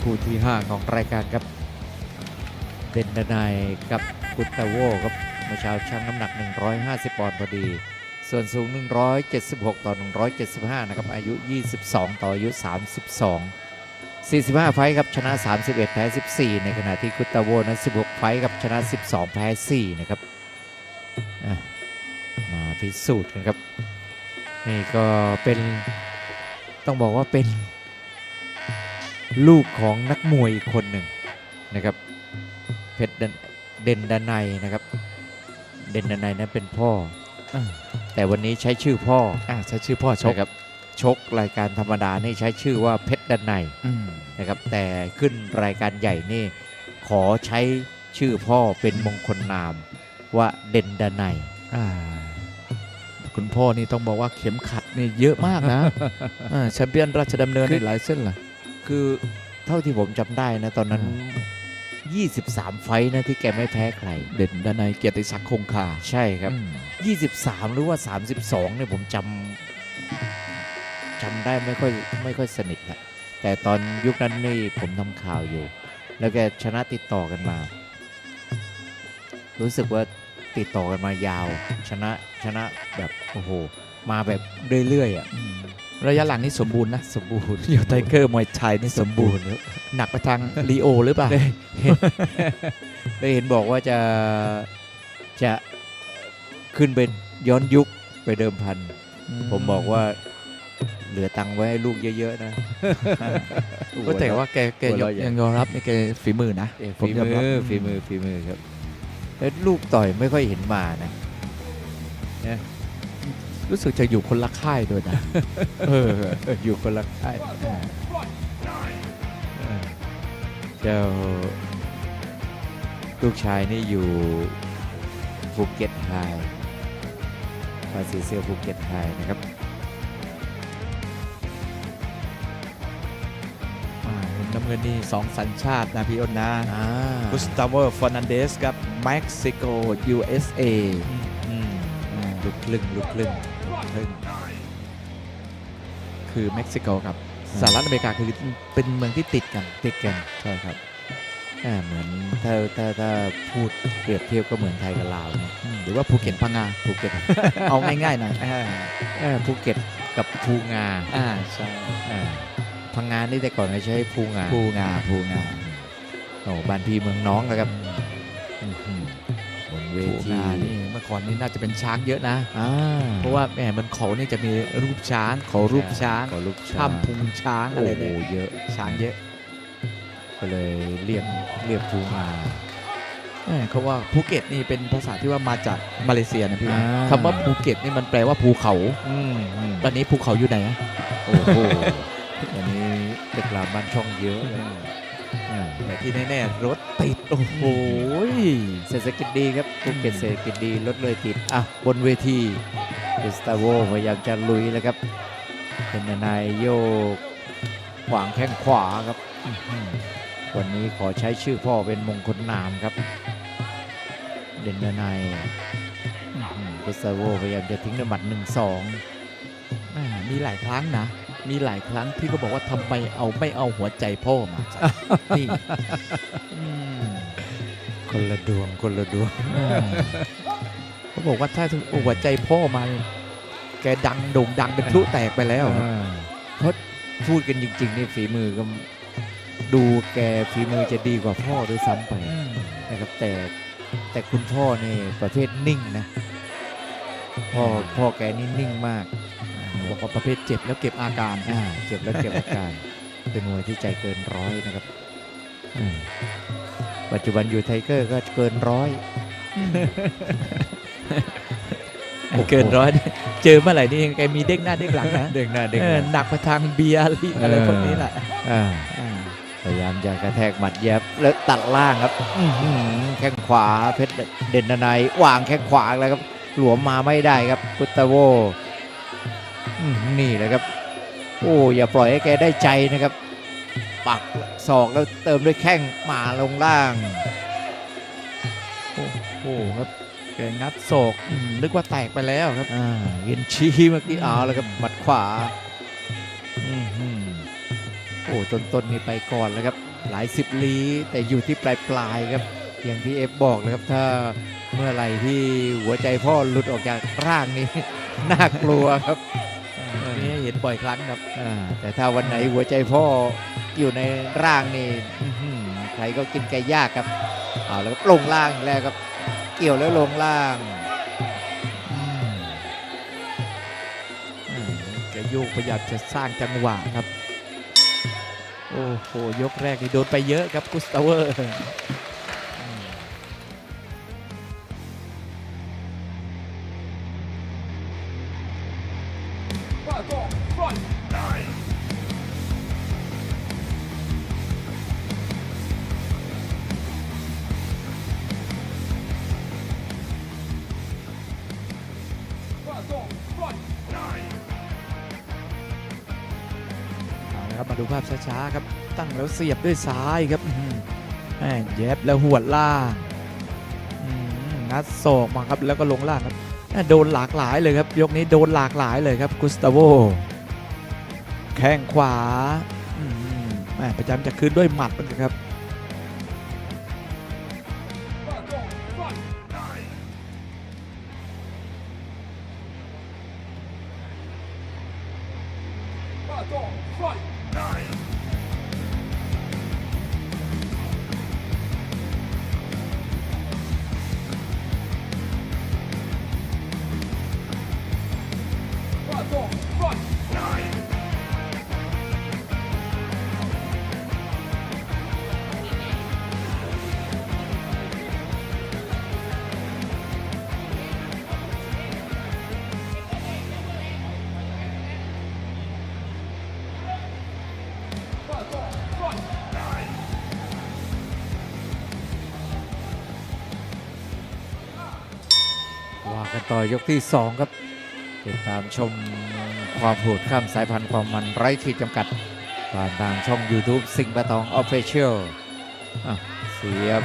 คู่ที่ 5 ของรายการครับเด่นดนายกับกุตตาโวครับเมื่อเช้าชั่งน้ำหนัก 150 ปอนด์พอดี ส่วนสูง 176 ต่อ 175 นะครับ อายุ 22 ต่ออายุ 32 45 ไฟครับ ชนะ 31 แพ้ 14 ในขณะที่กุตตาโวนั้น 16 ไฟครับ ชนะ 12 แพ้ 4 นะครับ มาพิสูจน์กันครับ นี่ก็เป็นต้องบอกว่าเป็นลูกของนักมวยอีกคนหนึ่งนะครับเพชรดันเด่นดนัยนะครับ เด่นดนัยนั้นเป็นพ่ออ่าแต่วันนี้ใช้ชื่อพ่ออ่าใช้ชื่อพ่อชกนะครับชกรายการธรรมดานี่ใช้ชื่อว่าเพชรดันไนยอืมนะครับแต่ขึ้นรายการใหญ่นี่ขอใช้ชื่อพ่อเป็นมงคลนามว่าเด่นดันไนยอ่า คุณพ่อนี่ต้องบอกว่าเข็มขัดนี่เยอะมากนะอ่าแชมเปี้ยนราชดำเนินในหลายเส้นเลยคือเท่าที่ผมจำได้นะตอนนั้น 23 ไฟท์นะที่แกไม่แพ้ใคร เด่นดานายเกียรติศักดิ์คงคา ใช่ครับอืม23 หรือว่า 32เนี่ยผมจำจำได้ไม่ค่อยไม่ค่อยสนิทนะแต่ตอนยุคนั้นนี่ผมทำข่าวอยู่ แล้วแกชนะติดต่อกันมา รู้สึกว่า ติดต่อกันมายาว ชนะชนะแบบโอ้โหมาแบบเรื่อยๆอะอืมระยะหลังนี่สมบูรณ์นะสมบูรณ์อยู่ไทเกอร์มวยไทยนี่สมบูรณ์หนักไปทางลีโอหรือเปล่าได้เห็นได้เห็นบอกว่าจะจะขึ้นไปย้อนยุคไปเดิมพัน ผมบอกว่าเหลือตังค์ไว้ให้ลูกเยอะ ๆ นะก็แต่ว่าแกแกหัวเราะใหญ่ยังยอมรับในแกฝีมือนะเอ้ยผมฝียอมรับมือฝีมือฝีมือครับ แล้วลูกต่อยไม่ค่อยเห็นมานะรู้สึกจะอยู่คนละค่ายด้วยนะเอออยู่คนละค่ายเออเจ้าลูกชายนี่อยู่ภูเก็ตไทยภาษีเซียวภูเก็ตไทยนะครับ นน้ำเงินนี่สองสัญชาตินะพี่อ้นนะอ่ากุสตาโวฟอร์นันเดสกับเม็กซิโก USA อืมอ่าลูกครึ่งลูกครึ่งลูกครึ่งคือเม็กซิโกกับอ่าสหรัฐอเมริกาคือเป็นเมืองที่ติดกันติดกันใช่ครับอ่าเหมือนถ้าถ้าถ้าพูดเปรียบเทียบก็เหมือนไทยกับลาวเนี่ยหรือว่าภูเก็ตพังงาภูเก็ตเอาง่ายๆหน่อยอ่าเออภูเก็ตกับภูงาอ่าใช่อ่า พังงานนี่แต่ก่อนเขาใช้ภูงาภูงาภูงาโอ้บ้านพี่เมืองน้องนะครับอื้อหือบนเวภูทีงานี่เมื่อก่อนนี่น่าจะเป็นช้างเยอะนะอ่าเพราะว่าแหมมันเขานี่จะมีรูปช้างเขารูปช้างขอลูกช้างถ้ำพุงช้างอะไรโอ้โหเนี่ยเยอะช้างเยอะ ก็เลยเรียกเรียกภูงาแหมเขาว่าภูเก็ตนี่เป็นภาษาที่ว่ามาจากมาเลเซียนะพี่อ่าคำว่าภูเก็ตนี่มันแปลว่าภูเขาอืมอืมตอนนี้ภูเขาอยู่ไหนอะโอ้โห อันนี้ตึกรามบ้านช่องเยอะเลยอ่าแต่ที่แน่ๆรถติด โอ้โหเศรษฐกิจดีครับภูเก็ตเศรษฐกิจดีรถเลยติด อะ บนเวทีกุสตาโวพยายามจะลุยแล้วครับ เป็นนายโยกขวางแข้งขวาครับอื้อหือวันนี้ขอใช้ชื่อพ่อเป็นมงคลนามครับ เด่นนายกุสตาโวพยายามจะทิ้งด้วยหมัดหนึ่งสองแหมมีหลายครั้งนะ มีหลายครั้งที่เขาบอกว่าทำไมเอาไม่เอาหัวใจพ่อมาใส่นี่อืมคนละดวงคนละดวง อ่าเขาบอกว่าถ้าเอาหัวใจพ่อมานี่แกดังโด่งดังเป็นพลุแตกไปแล้วอ่าเพราะพูดกันจริงๆนี่ฝีมือก็ดูแกฝีมือจะดีกว่าพ่อด้วยซ้ำไปอืมนะครับแต่แต่คุณพ่อนี่ประเภทนิ่งนะพ่อพ่อแกนี่นิ่งมาก บอกว่าประเภทเจ็บแล้วเก็บอาการอ่าเจ็บแล้วเก็บอาการ เป็นมวยที่ใจเกินร้อยนะครับอืมปัจจุบันอยู่ไทเกอร์ก็เกินร้อยโอ้โหเกินร้อยเนี่ยเจอเมื่อไหร่นี่แกมีเด้งหน้าเด้งหลังนะเด้งหน้าเด้งเอหอลังหนักไปทางเบียร์อะไรพวกนี้แหละอ่าอ่าพยายามจะกระแทกหมัดแยบแล้วตัดล่างครับอื้อหือแข้งขวาเพชรเด่นนายยวางแข้งขวาแล้วครับ หลวมมาไม่ได้ครับพุตตโวอื้อหือ นี่แหละครับ โอ้อย่าปล่อยให้แกได้ใจนะครับ ปักศอกแล้วเติมด้วยแข้งมาลงล่าง โอ้โหครับแกงัดโศกอืมนึกว่าแตกไปแล้วครับอ่าเย็นชี้เมื่อกี้เอาแล้วครับหมัดขวาอื้อหือโอ้ต้นต้นๆนี่ไปก่อนแล้วครับ หลายสิบลี้แต่อยู่ที่ปลายปลายๆครับอย่างที่เอฟบอกเลยครับ ถ้าเมื่อไหร่ที่หัวใจพ่อหลุดออกจากร่างนี้ น่ากลัวครับนี่เห็นบ่อยครั้งครับอ่าแต่ถ้าวันไหนหัวใจพ่ออยู่ในร่างนี่อื้อหือใครก็กินไก่ยากครับเอาแล้วก็ลงล่างอีกแล้วครับ เกี่ยวแล้วลงล่างอืมอืมแกโยกพยายามจะสร้างจังหวะครับ โอ้โหยกแรกนี่โดนไปเยอะครับกุสตาเวอร์ ดูภาพช้าๆครับตั้งแล้วเสียบด้วยซ้ายครับแหม่งแยบแล้วหัวล่างงัดศอกมาครับแล้วก็ลงล่างครับโดนหลากหลายเลยครับ ยกนี้โดนหลากหลายเลยครับกุสตาโวแข้งขวาแหม่ประจำจะคืนด้วยหมัดเหมือนะครับ ต่อยกที่ 2 ครับ ติดตามชมความโหดข้ามสายพันธุ์ความมันไร้ขีดจำกัด ผ่านทางช่อง YouTube สิงห์ประตอง Official อะเสียบ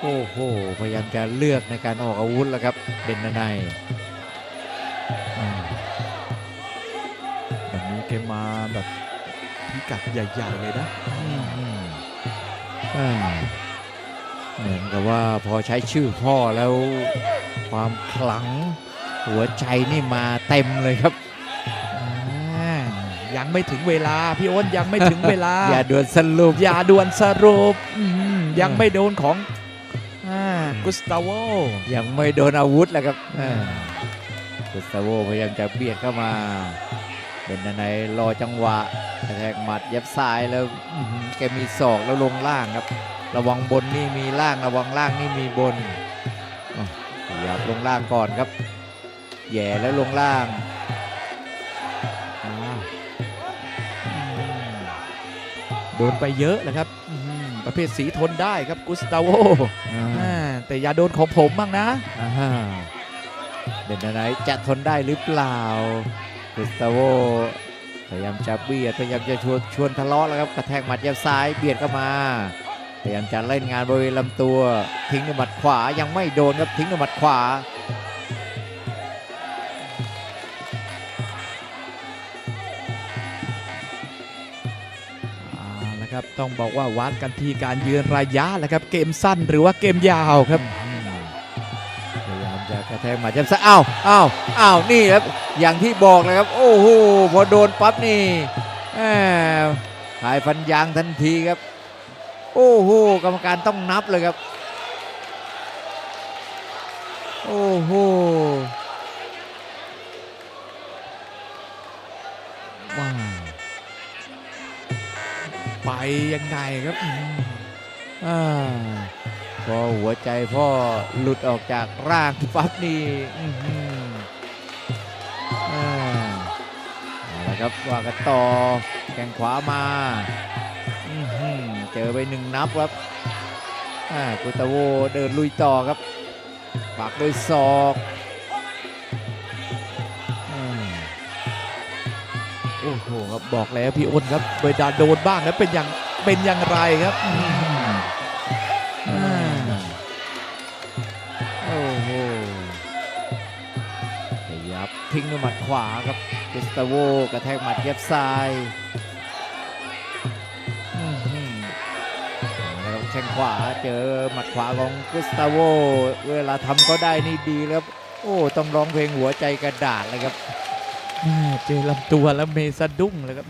โอ้โห พยายามจะเลือกในการออกอาวุธแล้วครับ เด่นนายอ่าวันนี้แกมาแบบพิกัดใหญ่ ๆ เลยนะอืมอืมอ่าเหมือนกับว่าพอใช้ชื่อพ่อแล้ว ความขลังหัวใจนี่มาเต็มเลยครับอ่ายังไม่ถึงเวลา พี่อ้นยังไม่ถึงเวลา อย่าด่วนสรุป อย่าด่วนสรุปอืมยังไม่โดนของอ่ากุสตาโวยังไม่โดนอาวุธแล้วครับกุสตาโวพยายามจะเบียดเข้ามา เป็นในายรอจังหวะกระแทกหมัดเย็บซ้ายแล้วอื้อหือแกมีศอกแล้วลงล่างครับ ระวังบนนี่มีล่างระวังล่างนี่มีบนอะข ยับลงล่างก่อนครับแหย่แล้วลงล่างอ่าอืมโดนไปเยอะเลยครับอืมประเภทสีทนได้ครับกุสตาโวอ่าอ่าแต่อย่าโดนของผมบ้างนะอ่าฮะเป็นอะไรจะทนได้หรือเปล่ากุสตาโวพยายามจะเบียดพยายามจะชวนชวนทะเลาะแล้วครับกระแทกหมัดเย็บซ้ายเบียดเข้ามา พยายามจะเล่นงานบริเวณลำตัวทิ้งด้วยหมัดขวายังไม่โดนครับทิ้งด้วยหมัดขวาอ่านะครับต้องบอกว่าวัดกันที่การยืนระยะแหละครับ เกมสั้นหรือว่าเกมยาวครับอืมพยายามจะกระแทกหมัดเย็บซ้ายอ้าวอ้าวอ้าวนี่ครับอย่างที่บอกเลยครับ โอ้โหพอโดนปั๊บนี่แหมขายฟันยางทันทีครับ โอ้โหกรรมการต้องนับเลยครับ โอ้โหว้าวไปยังไงครับอ่าพอหัวใจพ่อหลุดออกจากร่างปั๊บนี่อ่าเอาละครับว่ากันต่อแข่งขวามา อเจอไปหนึ่งนับครับอ่ากุตาโวเดินลุยต่อครับปักด้วยศอกอโอ้โหครับบอกแล้วพี่อ้นครับเวลาโดนบ้างแล้วเป็นอย่างเป็นอย่างไรครับอืมอ่าโอ้โหทิ้งด้วยหมัดขวาครับกุสตาโวกระแทกหมัดเย็บซ้าย แข้งขวาเจอหมัดขวาของกุสตาโวเวลาทำก็ได้นี่ดีแล้วครับ โอ้ต้องร้องเพลงหัวใจกระดาษเลยครับเจอลำตัวแล้วเมสะดุ้งเลยครับ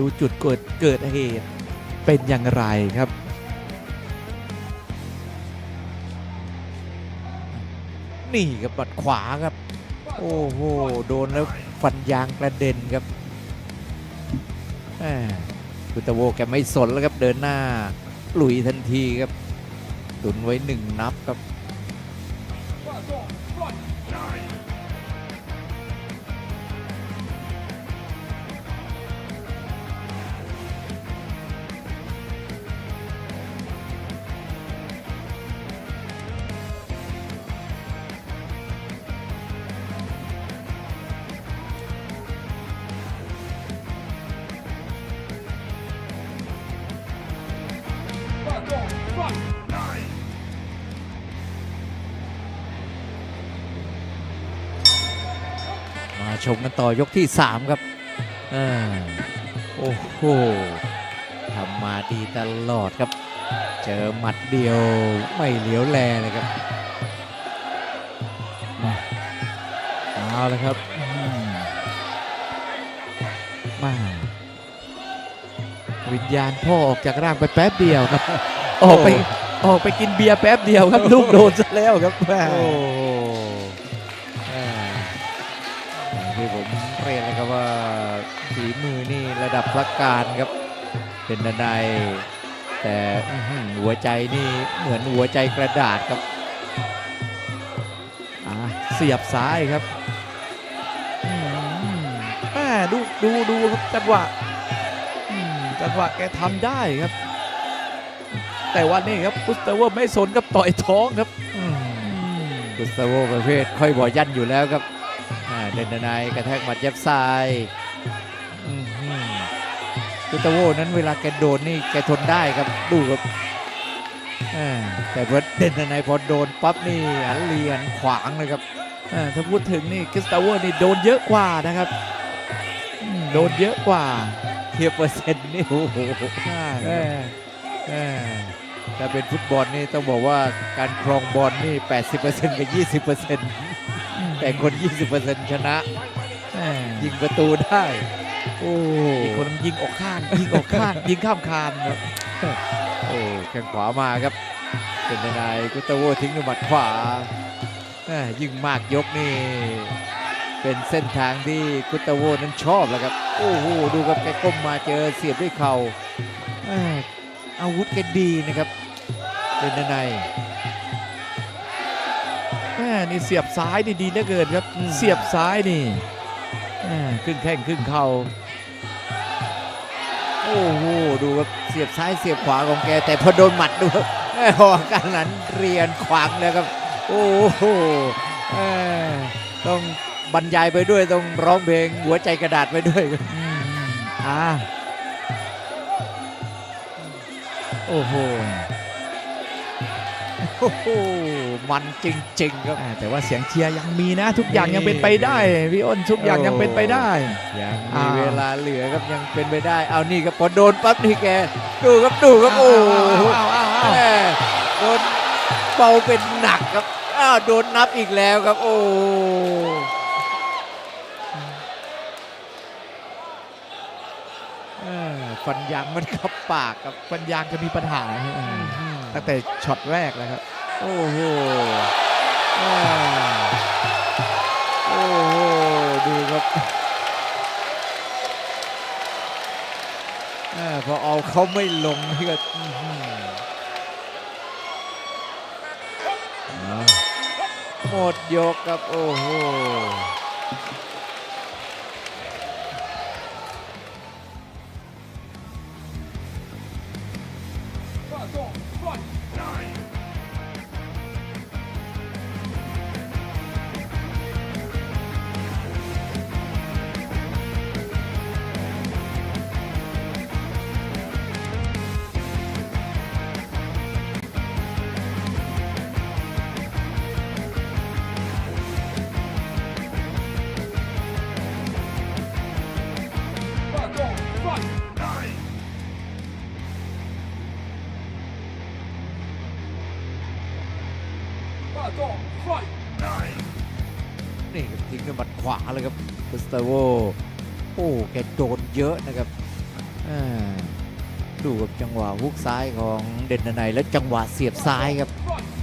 ดูจุดเกิดเกิดเหตุเป็นอย่างไรครับนี่ครับหมัดขวาครับ โอ้โห โดนแล้วฟันยางกระเด็นครับแหม่กุตาโวแกไม่สนแล้วครับเดินหน้าลุยทันทีครับตุนไว้หนึ่งนับครับ ต่อยกที่ 3 ครับอาโอ้โหทำมาดีตลอดครับ เจอหมัดเดียวไม่เหลียวแลเลยครับเอาละครับอืมมาวิญญาณพ่อออกจากร่างไปแป๊บเดียวครับ ออกไปออกไปกินเบียร์แป๊บเดียวครับ ลูกโดนซะแล้วครับแม่โอ้ ฝีมือนี่ระดับพระการครับ เป็นดนายแต่อื้อหือหัวใจนี่เหมือนหัวใจกระดาษครับอ่าเสียบซ้ายครับอืมแม่ดูดูดูครับจังหวะอืมจังหวะแกทำได้ครับ แต่วันนี้ครับกุสเตอร์ว่าไม่สนกับต่อยท้องครับอืมอืมกุสตาโวประเภทค่อยบ่อยันอยู่แล้วครับอ่าเดนนายกระแทกหมัดเย็บซ้ายอื้อหือ กุสตาโวนั้นเวลาแกโดนนี่แกทนได้ครับดูครับอ่าแต่พอเดนนายพอโดนปั๊บนี่หันเลียนขวางเลยครับถ้าพูดถึงนี่คริสตาเวนี่โดนเยอะกว่านะครับโดนเยอะกว่าเทียบเปอร์เซ็นต์นี่โอ้โหใช่แม่แม่ถ้าเป็นฟุตบอลนี่ต้องบอกว่าการครองบอลนี่ 80%กับ 20%แต่คน 20%ชนะแม่ยิงประตูได้ โอ้อีกคนนึงยิงออกข้าง ยิงออกข้าง ยิงข้ามคานครับโอ้แข้งขวามาครับ เป็นนายกุตาโวทิ้งด้วยหมัดขวาแม่ยิงมากยกนี่เป็นเส้นทางที่กุตาโวนั้นชอบแล้วครับ โอ้โหดูครับแกก้มมาเจอเสียบด้วยเข่าแม่อาวุธแกดีนะครับ เป็นนายแม่นี่เสียบซ้ายนี่ดีเหลือเกินครับอืมเสียบซ้ายนี่แม่ครึ่งแข้งครึ่งเข่า โอ้โหดูครับเสียบซ้ายเสียบขวาของแก แต่พอโดนหมัดดูครับแม่หอกการนั้นเรียนขวางแล้วครับ โอ้โหแม่ต้องบรรยายไปด้วยต้องร้องเพลงหัวใจกระดาษไปด้วยครับอืมอ่าโอ้โห โอ้โหมันจริง ๆ ครับอ่าแต่ว่าเสียงเชียร์ยังมีนะ ทุกอย่างยังเป็นไปได้พี่อ้นทุกอย่างยังเป็นไปได้ยังมีอ่าเวลาเหลือครับยังเป็นไปได้ เอานี่ครับพอโดนปั๊บนี่แกดูครับดูครับโอ้โหอ้าวอ้าวอ้าวแม่โดนเบาเป็นหนักครับอ้าวโดนนับอีกแล้วครับ โอ้เออฟันยางมันขับปากครับปัญญางจะมีปัญหา ตั้งแต่ช็อตแรกแล้วครับ โอ้โหอ่าโอ้โหดูครับอ่าพอเอาเขาไม่ลงนี่ก็อื้อหือเอาหมดยกครับ โอ้โห ตาโวโอ้แกโดนเยอะนะครับอ่าดูกับจังหวะฮุกซ้ายของเด่นดนัยและจังหวะเสียบซ้ายครับ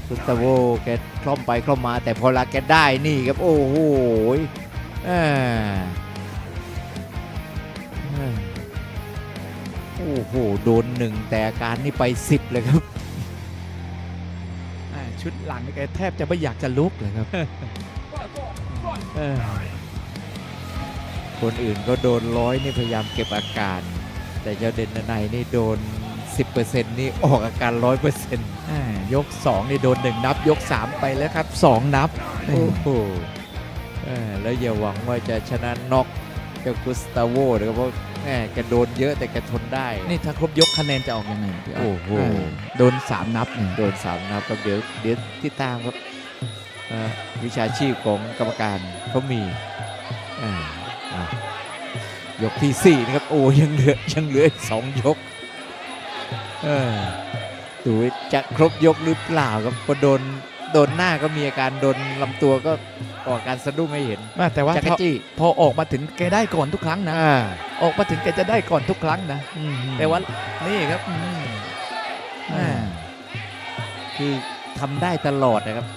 กุสตาโวแกคล่อมไปคล่อมมา แต่พอลาแกได้นี่ครับ โอ้โหอ่าอ่าโอ้โห โดนหนึ่งแต่อาการนี่ไปสิบเลยครับอ่าชุดหลังนี่แกแทบจะไม่อยากจะลุกเลยครับเออ คนอื่นก็โดนร้อยนี่พยายามเก็บอาการ แต่เจ้าเด่นดนัยนี่โดน 10%นี่ออกอาการ 100%อ่ายก 2 นี่โดน 1 นับ ยก 3 ไปแล้วครับ 2 นับ โอ้โหเออแล้วอย่าหวังว่าจะชนะน็อกเจ้ากุสตาโวนะครับเพราะแหมแกโดนเยอะแต่แกทนได้ นี่ถ้าครบยกคะแนนจะออกยังไงพี่โอ้โหาโดน 3 นับนี่โดนสามนับครับเดี๋ยวเดี๋ยวติดตามครับเอ่อวิชาชีพของกรรมการเขามีอ่าอะ ยกที่สี่นะครับ โอ้ยังเหลือยังเหลืออีกสองยกเออดูจะครบยกหรือเปล่าครับพอโดนโดนหน้าก็มีอาการโดนลำตัวก็ออกอาการสะดุ้งให้เห็นอ่าแต่ว่าจักรพอจี้พอออกมาถึงแกได้ก่อนทุกครั้งนะอ่าออกมาถึงแกจะได้ก่อนทุกครั้งนะแต่ว่านี่ครับอืมอ่าคือทำได้ตลอดนะครับ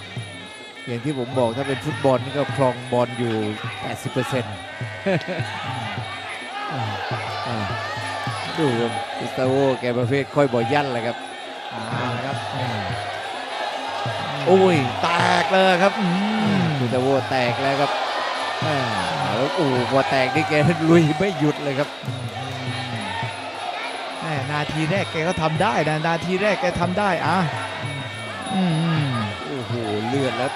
อย่างที่ผมบอกถ้าเป็นฟุตบอลนี่ก็ครองบอลอยู่ 80%อ่าอ่า ดูครับกุสตาโวแกประเภทค่อยบ่อยันเลยครับอ่านะครับโอ้ยแตกเลยครับอืมกุสตาโวแตกแล้วครับอ่าแล้วโอ้โหพอแตกนี่แกลุยไม่หยุดเลยครับแหม่นาทีแรกแกก็ทำได้นะนาทีแรกแกทำได้อะอืมโอ้โหเลือดแล้ว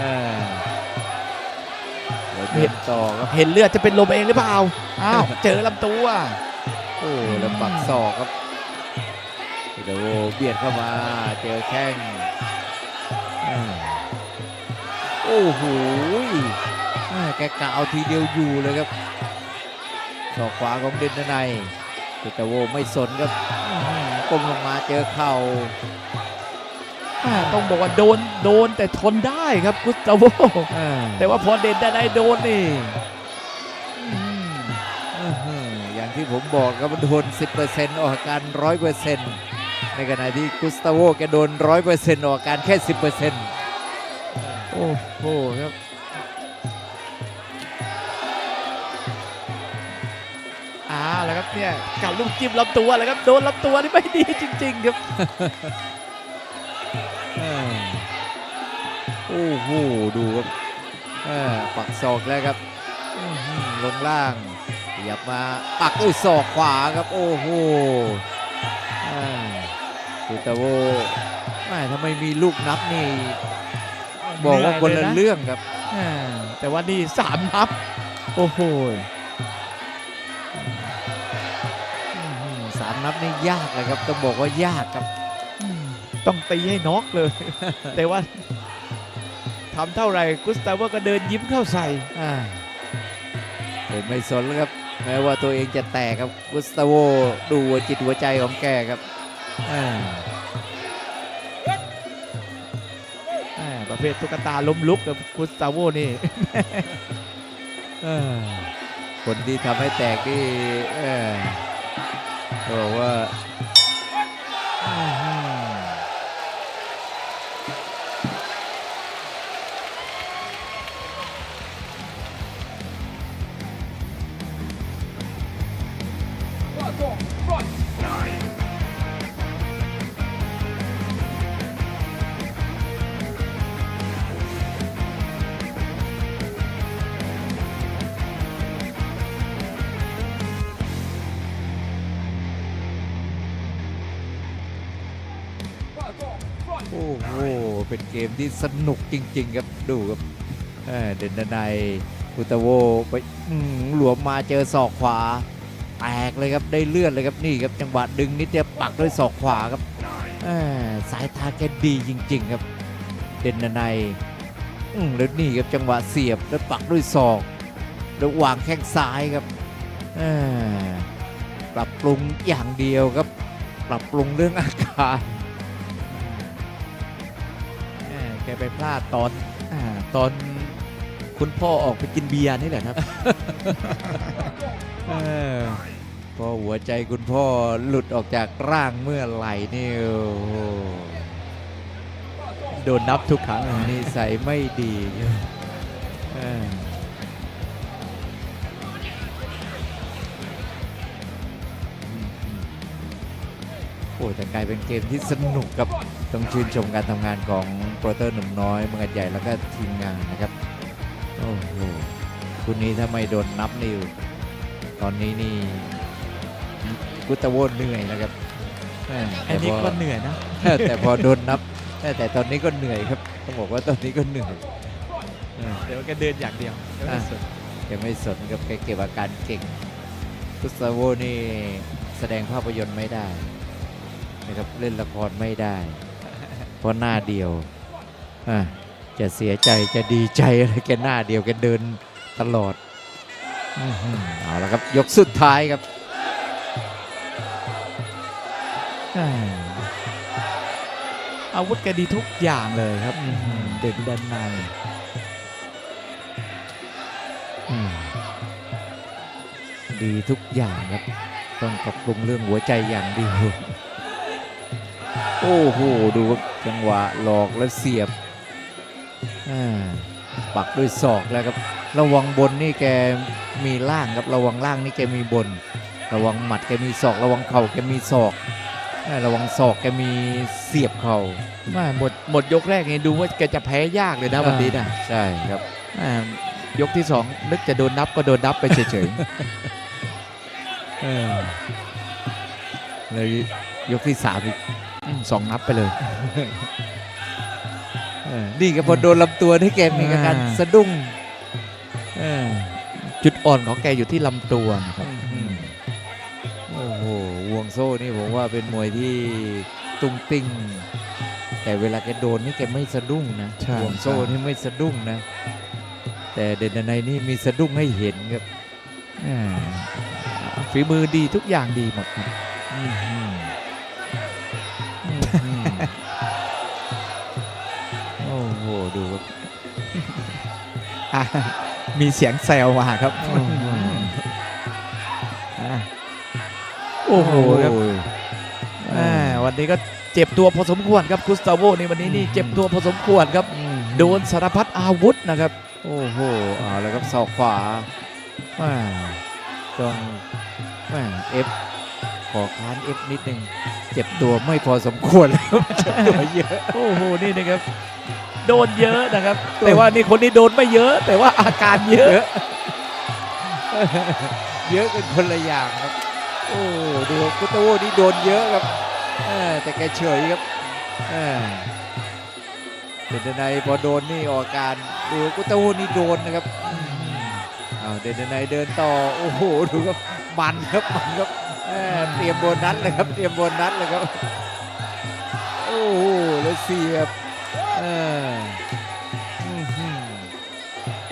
อ่าเดี๋ยวเดินต่อครับ เห็นเลือดจะเป็นลมเองหรือเปล่าอ้าวเจอลำตัว โอ้แล้วปักศอกครับกุสตาโวเบียดเข้ามาเจอแข้งอ่าโอ้โหอ่าแกกะเอาทีเดียวอยู่เลยครับศอกขวาของเดนนัยกุสตาโวไม่สนครับอื้อหือก้มลงมาเจอเข่าอ่าต้องบอกว่าโดนโดนแต่ทนได้ครับกุสตาโวอ่าแต่ว่าพอเด่นได้โดนนี่ ที่ผมบอกครับมันโดน 10%ออกอาการ 100%ในขณะที่กุสตาโวแกโดน 100%ออกอาการแค่ 10%โอ้โหครับอ้าวแล้วครับเนี่ยกับลูกจิ้มลำตัวแล้วครับโดนลำตัวนี่ไม่ดีจริง ๆ ครับอ่าโอ้โหดูครับอ่าปักศอกแล้วครับอื้อหือลงล่างข ยับมาปักด้วยศอกขวาครับโอ้โหอ่ากุตาโวแม่ถ้าไม่มีลูกนับนี่บอกว่าคนละเรื่องครับอ่าแต่ว่านี่สามนับ โอ้โหอื้อหือสามนับนี่ยากเลยครับต้องบอกว่ายากครับต้องตีให้น็อกเลย แต่ว่าทำเท่าไหร่กุสตาโวก็เดินยิ้มเข้าใส่อ่าเป็นไม่สนแล้วครับ แม้ว่าตัวเองจะแตกครับกุสตาโวดูหัวจิตหัวใจของแกครับอ่าอ่าประเภทตุ๊กตาล้มลุกกับกุสตาโวนี่อ่าคนที่ทำให้แตกนี่เออบอกว่า นี่สนุกจริง ๆ ครับดูครับเด่นนัยอุตโวไปหลวมมาเจอศอกขวา แตกเลยครับได้เลือดเลยครับนี่ครับจังหวะดึงนิดเดียวปักด้วยศอกขวาครับสายตาแกดีจริง ๆ ครับ เด่นนัยแล้วนี่ครับจังหวะเสียบแล้วปักด้วยศอกแล้ววางแข้งซ้ายครับปรับปรุงอย่างเดียวครับ ปรับปรุงเรื่องอาการ ไปพลาดตอนอาตอนคุณพ่อออกไปกินเบียร์นี่แหละครับ เออพอหัวใจคุณพ่อหลุดออกจากร่างเมื่อไหร่นี่โอ้โหโดนนับทุกครั้งเลยนิสัยไม่ดีเออ โอ้แต่กลายเป็นเกมที่สนุกครับต้องชื่นชมการทำงานของโปรเตอร์หนุ่มน้อยเมืองหัดใหญ่แล้วก็ทีมงานนะครับโอ้โหคุณนี้ถ้าไม่โดนนับนิวตอนนี้นี่กุตะโวนเหนื่อยนะครับแม่อันนี้แต่พก็เหนื่อยนะแต่พอโดนนับแต่แต่ตอนนี้ก็เหนื่อยครับต้องบอกว่าตอนนี้ก็เหนื่อยเออเดี๋ยวแกเดินอย่างเดียวแกไม่อะสนแกไม่สนกับแกเก็บอาการเก่งกุสตาโวนี่แสดงภาพยนตร์ไม่ได้ นะครับเล่นละครไม่ได้ เพราะหน้าเดียวอะจะเสียใจจะดีใจอะไรแกหน้าเดียวแกเดินตลอดอื้อหือเอาละครับยกสุดท้ายครับอ่าอาวุธแกดีทุกอย่างเลยครับอื้อหือเด่นด้านในอืมดีทุกอย่างครับ ต้องปรับปรุงเรื่องหัวใจอย่างเดียว โอ้โห ดูครับจังหวะหลอกแล้วเสียบอ่าปักด้วยศอกแล้วครับ ระวังบนนี่แกมีล่างครับ ระวังล่างนี่แกมีบน ระวังหมัดแกมีศอก ระวังเข่าแกมีศอกอ่าระวังศอกแกมีเสียบเข่าแม่หมดหมดยกแรกนี่ดูว่าแกจะแพ้ยากเลยนะวันนี้นะใช่ครับอ่ายกที่สองนึกจะโดนนับก็โดนนับไปเฉยเออเลยยกที่สามอีกๆอืม สองนับไปเลยเออนี่ก็พอโดนลำตัวนี่แกมีอาการอ่าสะดุ้งเออจุดอ่อนของแกอยู่ที่ลำตัวนะครับอืมโอ้โหวงโซ่นี่ผมว่าเป็นมวยที่ตุ้งติ้งแต่เวลาแกโดนนี่แกไม่สะดุ้งนะใช่วงโซ่ใช่นี่ไม่สะดุ้งนะ แต่เด่นในนี่มีสะดุ้งให้เห็นครับอ่าฝีมือดีทุกอย่างดีหมดครับ มีเสียงแซวมาครับ โอ้โหอะโอ้โหครับอ่าวันนี้ก็เจ็บตัวพอสมควรครับกุสตาโวนี่วันนี้นี่เจ็บตัวพอสมควรครับอืมโดนสารพัดอาวุธนะครับ โอ้โหเอาแล้วครับศอกขวาแม่ต้องแม่เอฟขอค้านเอฟนิดนึงเจ็บตัวไม่พอสมควรแล้วเจ็บตัวเยอะ โอ้โห นี่นะครับ โดนเยอะนะครับ แต่ว่านี่คนนี้โดนไม่เยอะ แต่ว่าอาการเยอะ เยอะกันคนละอย่างครับ โอ้ดูกุตโตโวนี่โดนเยอะครับเออแต่แกเฉยครับเออเด่นในพอโดนนี่ออกอาการดูกุตโตโวนี่โดนนะครับอืมอ้าวเด่นในเดินต่อโอ้โหดูครับมันครับมันครับเออเตรียมโบนัสเลยครับ เตรียมโบนัสเลยครับ โอ้โหแล้วเสียบ เอออื้อหือ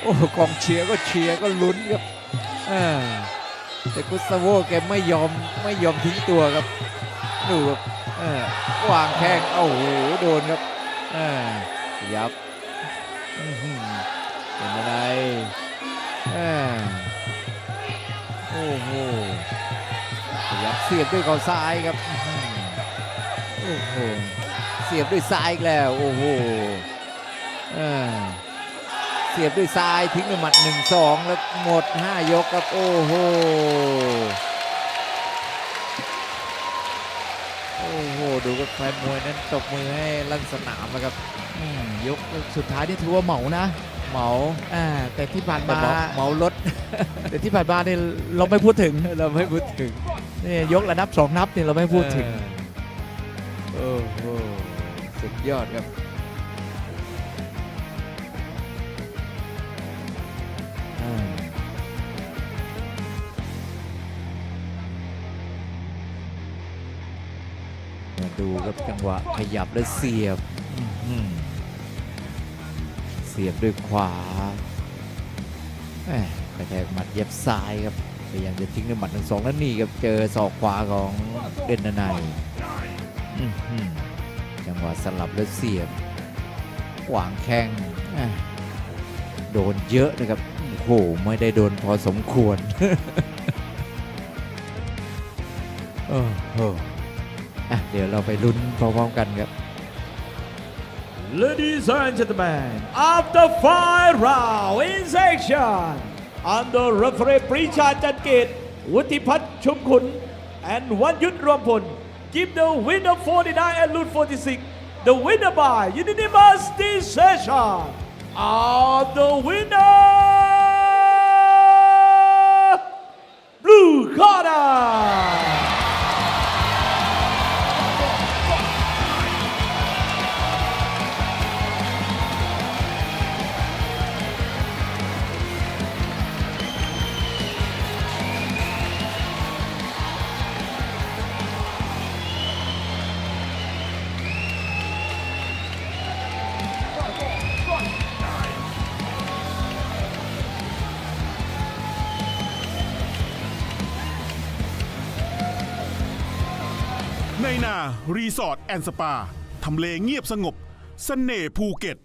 โอ้กองเชียร์ก็เชียร์ก็ลุ้นครับเออแต่กุสโวแกไม่ยอมไม่ยอมทิ้งตัวครับดูครับเออวางแข้งโอ้โหโดนครับเออยับอื้อหือเป็นอะไรเออโอ้โหยับเสียบด้วยเขาซ้ายครับโอ้โห เสียบด้วยซ้ายอีกแล้ว โอ้โหเออเสียบด้วยซ้ายทิ้งด้วยหมัดหนึ่งสองแล้วหมดห้ายกครับโอ้โหโอ้โหดูกับแฟนมวยนั้นตบมือให้ลั่นสนามนะครับอืมยกสุดท้ายนี่ถือว่าเหมานะเหมาอ่าแต่ที่ผ่านแต่มาเหมาเหมารถแต่ที่ผ่านมาเนี่ยเราไม่พูดถึงเราไม่พูดถึงนี่ยกระดับสองนับเนี่ยเราไม่พูดถึงเออโอ้โหุดยอดครับดูครับจังหวะขยับและเสียบ เสียบด้วยขวากระแทกหมัดเย็บซ้ายครับพยายามจะทิ้งด้วยหมัดทั้งสองนั่นนี่ครับเจอศอกขวาของเด่นนาน จังหวะสลับแล้วเสียบขวางแข้งโดนเยอะนะครับโอ้โหไม่ได้โดนพอสมควรโอ้โหอะเดี๋ยวเราไปลุ้นพร้อมๆกันครับ Ladies and gentlemen, after five round in section, under referee ปรีชาจันเกตวุฒิพัฒน์ชุมขุน and วันยุทธรวมพล give the winner 49 and lose 46 the winner by unanimous decision. Are the winner blue corner รีสอร์ทแอนด์สปา ทำเลเงียบสงบสเสน่ห์ภูเก็ต